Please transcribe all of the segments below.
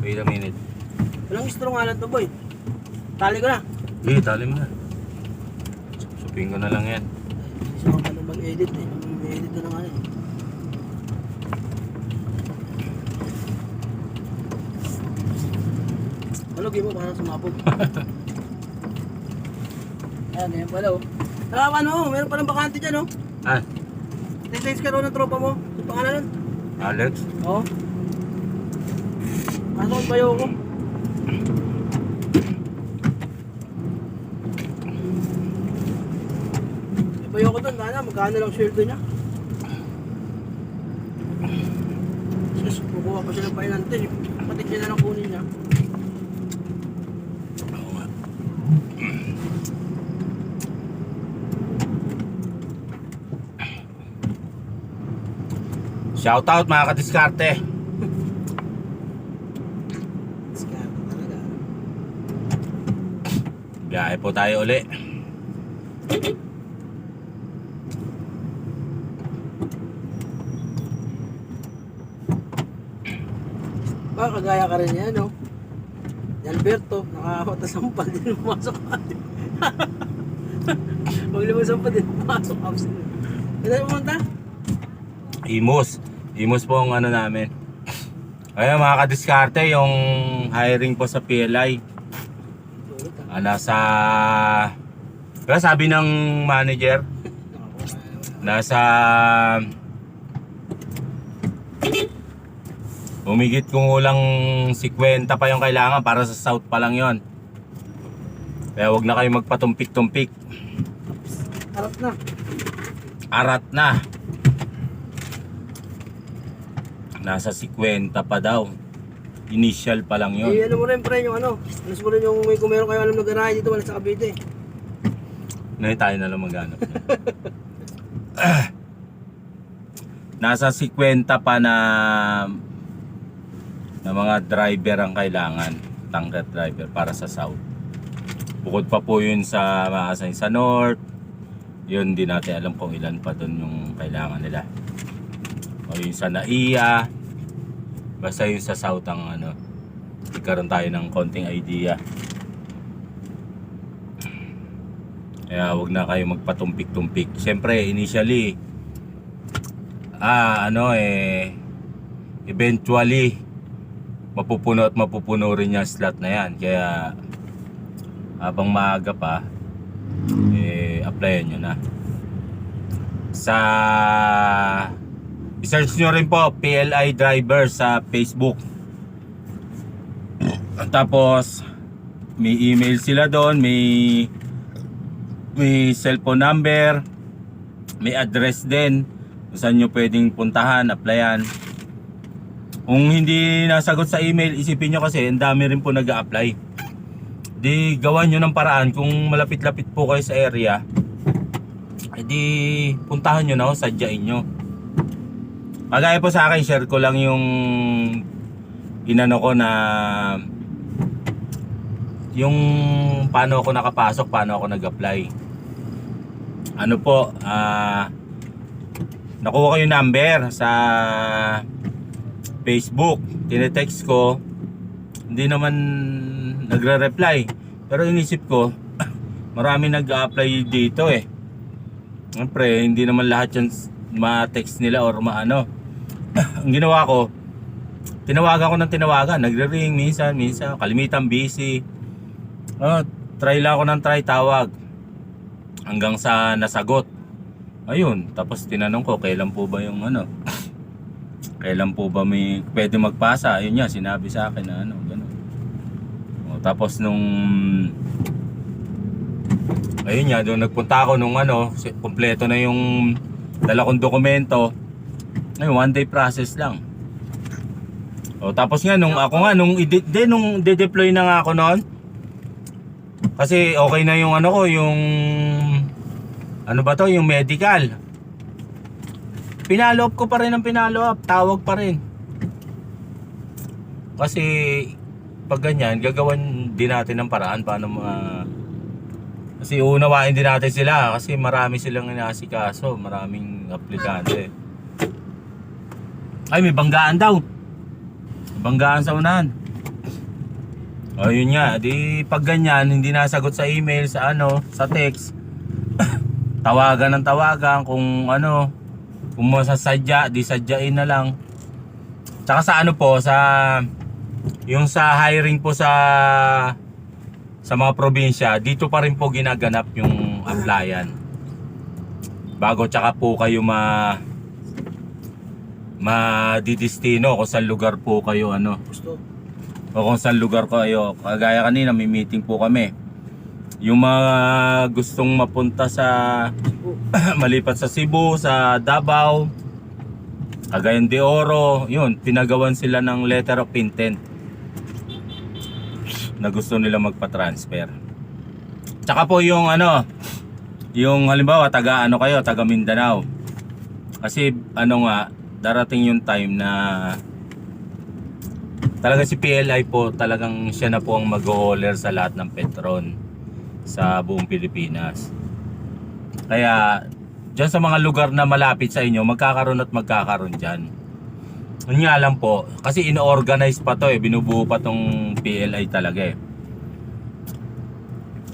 Wait a minute. Walang straw nga lang to boy. Tali ko na. Eh, tali mo na. Supin ko na lang yan. Gusto ko pa mag-edit eh. Mag-edit na nga eh. Halugin mo para sumabog. Ayan, ayan pala oh. Ah, ano, meron palang bakante dyan oh. Ah, Text ka raw ng tropa mo. Yung pangalan nun? Alex? Oo. Ano ang bayo ko? Bayo ko doon, sana magkano lang sweldo niya? Sus, kukuha pa siya ng painante. Kapatid niya na lang kunin niya. Oo nga. Shout out mga kadiskarte. Po tayo uli. Baka kagaya ka rin yan, no? Alberto, nakakatasampal din pumasok ka. Pag lumasampal din pumasok ka. Kaya tayo pumunta? Imos. Imos po ang ano namin. Ayun mga kadiskarte, yung hiring po sa PLI. Ah, nasa... Kaya sabi ng manager, nasa... Umigit kung ulang 50 pa yung kailangan para sa south pa lang yon. Kaya wag na kayo magpatumpik-tumpik. Harap na. Arat na. Nasa 50 pa daw. Initial pa lang Eh, yon. ano mo rin pre yung ano. Ano mo rin yung may kung meron kayo alam na garahe dito wala sa Cavite. Ngayon tayo na lang maghanap. Nasa 50 pa na na mga driver ang kailangan. Tanker driver para sa south. Bukod pa po yun sa maaasay sa north. Yun di natin alam kung ilan pa doon yung kailangan nila. O yun sa NAIA. Basta yun sa south ang ano. Ikaroon tayo ng konting idea. Kaya wag na kayo magpatumpik-tumpik. Siyempre, initially, ah, ano eh, eventually, mapupuno at mapupuno rin yung slot na yan. Kaya, habang maaga pa, eh, applyan nyo na. Sa, i-search nyo rin po, PLI driver sa Facebook. Tapos, may email sila doon, may may cellphone number, may address din kung saan nyo pwedeng puntahan, applyan. Kung hindi nasagot sa email, isipin nyo kasi ang dami rin po nag apply Di gawan nyo ng paraan kung malapit-lapit po kayo sa area, edi puntahan nyo na o sadyain nyo. Kagaya po sa akin, share ko lang yung inano ko na yung paano ako nakapasok, paano ako nag-apply. Ano po, ah nakuha ko yung number sa Facebook. Tinetext ko, hindi naman nagre-reply. Pero inisip ko, marami nag-apply dito eh. Siyempre, hindi naman lahat yan ma-text nila or maano. Ang ginawa ko, tinawagan ko ng tinawagan. Nagre-ring minsan, minsan. Kalimitan busy. Oh, try lang ako ng try tawag. Hanggang sa nasagot. Ayun, tapos tinanong ko kailan po ba yung ano? Kailan po ba may pwede magpasa? Ayun niya, sinabi sa akin na ano, gano'n. Oh, tapos nung Ayun niya, doon nagpunta ako nung ano, kumpleto na yung dala kong dokumento. Ayun, one day process lang. O tapos nga nung ako nga nung i- de, nung de-deploy na nga ako noon. Kasi okay na yung ano ko, yung ano ba to, yung medical. Pinalo up ko pa rin ang pinalo up, tawag pa rin. Kasi pag ganyan, gagawan din natin ng paraan paano ma kasi unawain din natin sila kasi marami silang inasikaso, maraming aplikante. Ay, may banggaan daw. Banggaan sa unahan. O yun nga, di pag ganyan, hindi nasagot sa email, sa ano, sa text, tawagan ng tawagan kung ano, kung masasadya, di sadyain na lang. Tsaka sa ano po, sa yung sa hiring po sa sa mga probinsya, dito pa rin po ginaganap yung applyan. Bago tsaka po kayo ma madidistino kung saan lugar po kayo ano Gusto. o kung saan lugar kayo. Kagaya kanina may meeting po kami. Yung mga gustong mapunta sa malipat sa Cebu, sa Davao, Cagayan de Oro, yun, pinagawan sila ng letter of intent na gusto nila magpa-transfer. Tsaka po yung ano, yung halimbawa taga ano kayo, taga Mindanao. Kasi ano nga, darating yung time na talaga si PLI po talagang siya na po ang mag-hauler sa lahat ng Petron sa buong Pilipinas. Kaya dyan sa mga lugar na malapit sa inyo, magkakaroon at magkakaroon dyan. Yun nga lang po, kasi ino-organize pa to eh, binubuo pa tong PLI talaga eh.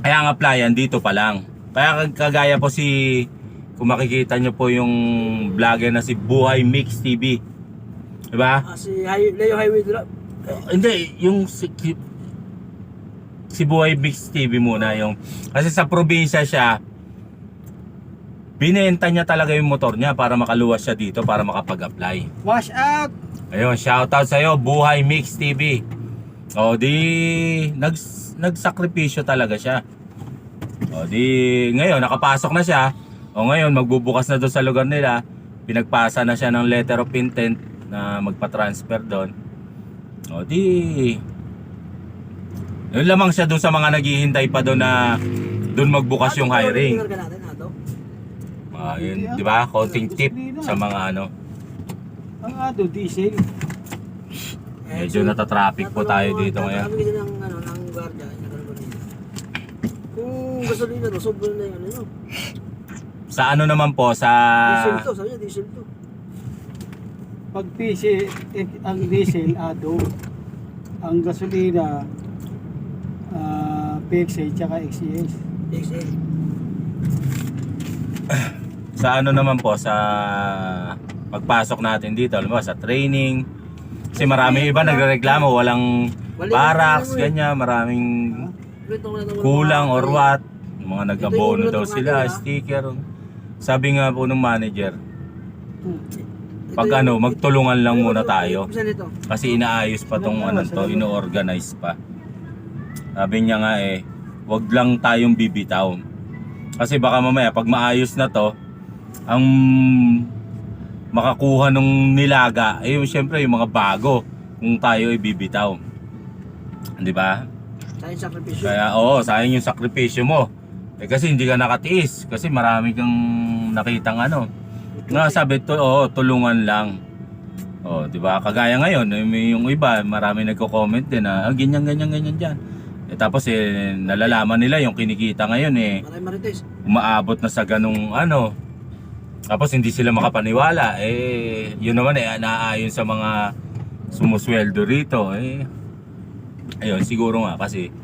Kaya ang applyan dito pa lang. Kaya kag- kagaya po si, kung makikita nyo po yung vlogger na si Buhay Mix TV. Diba? Ah, si High, Leo Highway Drive. Uh, hindi, yung si, si, Buhay Mix TV muna yung kasi sa probinsya siya binenta niya talaga yung motor niya para makaluwas siya dito para makapag-apply. Wash out! Ayun, shoutout sa iyo, Buhay Mix TV. O di nags nagsakripisyo talaga siya. O di ngayon nakapasok na siya. O ngayon magbubukas na doon sa lugar nila. Pinagpasa na siya ng letter of intent na magpa-transfer doon. O di yun lamang siya doon sa mga naghihintay pa doon na doon magbukas yung hiring. Ah, yun, di ba? Konting tip sa mga ano. Ang ado, diesel. Medyo natatraffic po tayo dito ngayon. Kasi ng, ano, ng guardia. Kung gasolina sobrang na yung ano yun. Sa ano naman po, sa... Diesel to, sabi niya diesel to. Pag PC, eh, ang diesel, ado. Ang gasolina, ah, PXA, tsaka XCS. XL. Sa ano naman po, sa pagpasok natin dito, alam mo, sa training. Kasi marami iba nagrereklamo, walang barracks, ganyan, maraming kulang or what. Yung Mga yung daw sila, kanila. sticker. Sabi nga po ng manager, pag ano, magtulungan lang muna tayo. Kasi inaayos pa tong ano to, ino-organize pa. Sabi niya nga eh, wag lang tayong bibitaw. Kasi baka mamaya pag maayos na to, ang makakuha nung nilaga, eh yung syempre yung mga bago kung tayo ay bibitaw. 'Di ba? Sa yung sakripisyo. Kaya oo, sayang yung sakripisyo mo. Eh kasi hindi ka nakatiis kasi marami kang nakitang ano. Nga sabi to, oo, tulungan lang. Oh, 'di ba? Kagaya ngayon, eh, may yung iba, marami nagko-comment din na ah, ganyan ganyan ganyan diyan. Eh tapos eh nalalaman nila yung kinikita ngayon eh umaabot na sa ganung ano. Tapos hindi sila makapaniwala. Eh, yun naman eh, naaayon sa mga sumusweldo rito. Eh, ayun, siguro nga kasi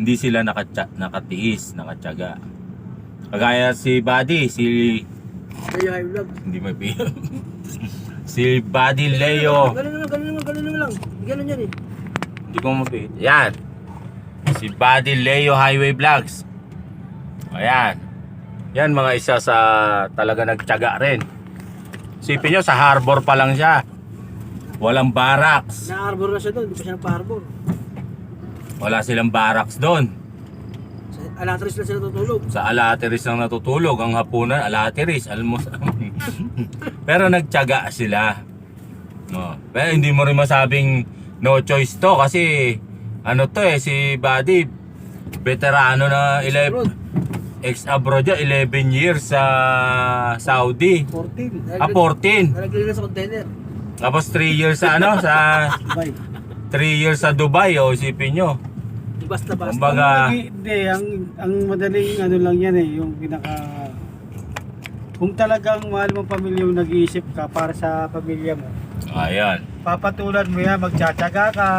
hindi sila nakatsa, nakatiis, nakatsaga. Kagaya si Buddy, si hindi may pi- si Buddy Leo. Ganun lang, ganun lang, ganun lang. Ganun yan eh. Hindi ko mapit. Yan. Si Buddy Leo Highway Vlogs. Ayan. Yan mga isa sa talaga nagtyaga rin. Sipin nyo, sa harbor pa lang siya. Walang barracks. Na-arbor na siya doon, hindi pa siya nagpa-arbor. Wala silang barracks doon. Sa Alatris lang sila tutulog. Sa Alateris lang natutulog. Ang hapunan, Alateris. Almos. Pero nagtyaga sila. No. Pero hindi mo rin masabing no choice to kasi ano to eh si Buddy veterano na 11 Road. ex-abroad niya, 11 years sa Saudi. 14. Ah, 14. Nalagay na sa container. Tapos 3 years sa ano, sa Bye. 3 years sa Dubai, o isipin nyo. Basta-basta. Kumbaga, Hindi, ang, ang madaling ano lang yan eh, yung pinaka... Kung talagang mahal mong pamilya yung nag-iisip ka para sa pamilya mo, ayan. papatulan mo yan, magtsatsaga ka,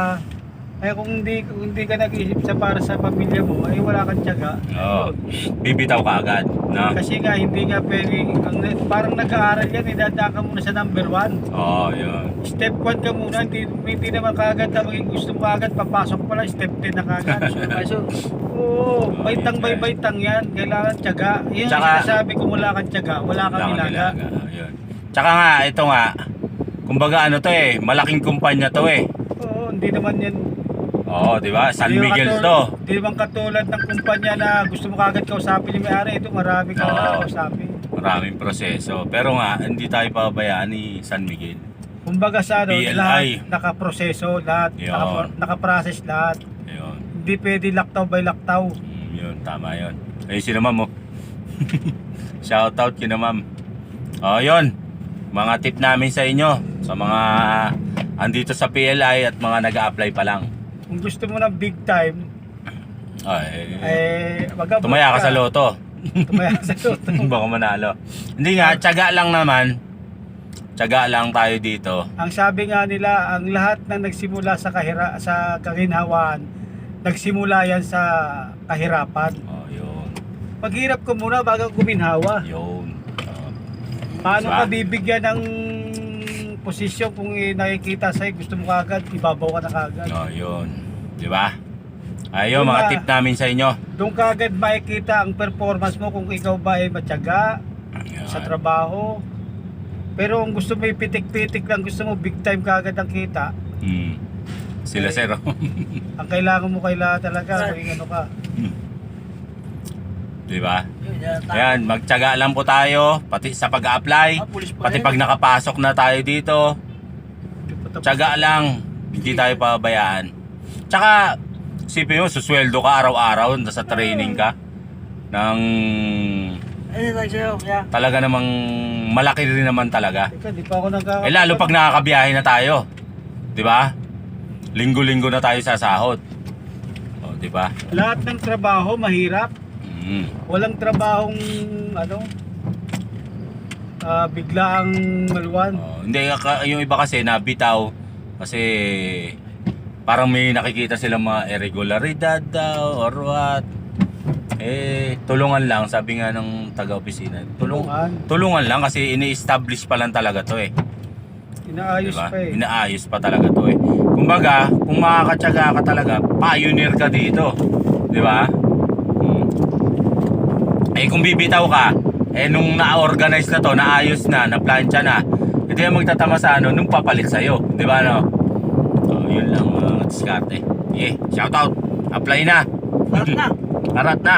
Ay kung hindi, kung hindi ka nag-isip sa para sa pamilya mo, ay wala kang tiyaga. Oo. Bibitaw ka agad. No? Kasi nga, hindi nga pwedeng, ang, parang nag-aaral yan, idadaan ka muna sa number one. Oo, yun. Step 1 ka muna, hindi, hindi naman kagad na maging gusto mo agad, papasok pa lang, step 10 na kagad. Supervisor. Oo, baitang bay baitang yan, kailangan tiyaga. Yun ang sinasabi kung wala kang tiyaga, wala kang nilaga. Yun. Tsaka nga, ito nga, kumbaga ano to eh, malaking kumpanya to eh. Oo, hindi naman yan. Oo, di ba? San Miguel katul- to. Hindi naman katulad ng kumpanya na gusto mo kagad kausapin yung may-ari. Ito, marami ka Oo. kausapin. Maraming proseso. Pero nga, hindi tayo pabayaan ni San Miguel. Kumbaga sa ano, PLI. lahat nakaproseso, lahat, Yun. naka, nakaprocess lahat. Ayun. Hindi pwede laktaw by laktaw. Mm, yun, tama yun. Ay, sino ma'am, oh. Shoutout kina ma'am. Oh, yun. Mga tip namin sa inyo. Sa mga andito sa PLI at mga nag-a-apply pa lang. Kung gusto mo ng big time, Ay, eh, wag tumaya ka sa loto. Tumaya ka sa loto. Baka manalo. Hindi nga, tiyaga lang naman. Tiyaga lang tayo dito. Ang sabi nga nila, ang lahat na nagsimula sa kahira sa kaginhawaan, nagsimula yan sa kahirapan. Oh, yun. Paghirap ko muna bago kuminhawa. Yun. Oh, Paano ka bibigyan ng posisyon kung eh, nakikita sa'yo, gusto mo kagad, ibabaw ka na kagad. oh, yun. Di ba? Ayun, mga tip namin sa inyo. Doon kagad makikita ang performance mo kung ikaw ba ay matyaga Ayan. sa trabaho. Pero kung gusto mo ipitik-pitik lang, gusto mo big time kagad ang kita, Hmm. Sila Eh, sir. ang kailangan mo kailangan talaga, kung ano ka. Di ba? Ayan, magtyaga lang po tayo. Pati sa pag-apply. Ah, Pati pag nakapasok na tayo dito. Tyaga lang. Hindi tayo pabayaan. Tsaka, isipin mo, susweldo ka araw-araw sa training ka. Ng talaga namang malaki rin naman talaga. Teka, di pa ako nagka... Eh lalo pag nakakabiyahe na tayo. 'Di ba? Linggo-linggo na tayo sa sahod. Oh, 'di ba? Lahat ng trabaho mahirap. Mm. Walang trabahong ano ah, bigla ang maluwan. Oh, hindi yung iba kasi nabitaw kasi parang may nakikita silang mga irregularidad daw or what. Eh, tulungan lang, sabi nga ng taga-opisina. Tulung, Tulungan. tulungan lang kasi ini-establish pa lang talaga to eh. Inaayos Diba? pa eh. Inaayos pa talaga to eh. Kumbaga, kung makakatsaga ka talaga, pioneer ka dito. Di ba? Eh kung bibitaw ka, eh nung na-organize na to, naayos na, na-plancha na, hindi yan magtatama sa ano, nung papalit sa'yo. Di ba no? So, yun lang mga diskarte. Eh, shoutout. Apply na. Lahat na. Karat na.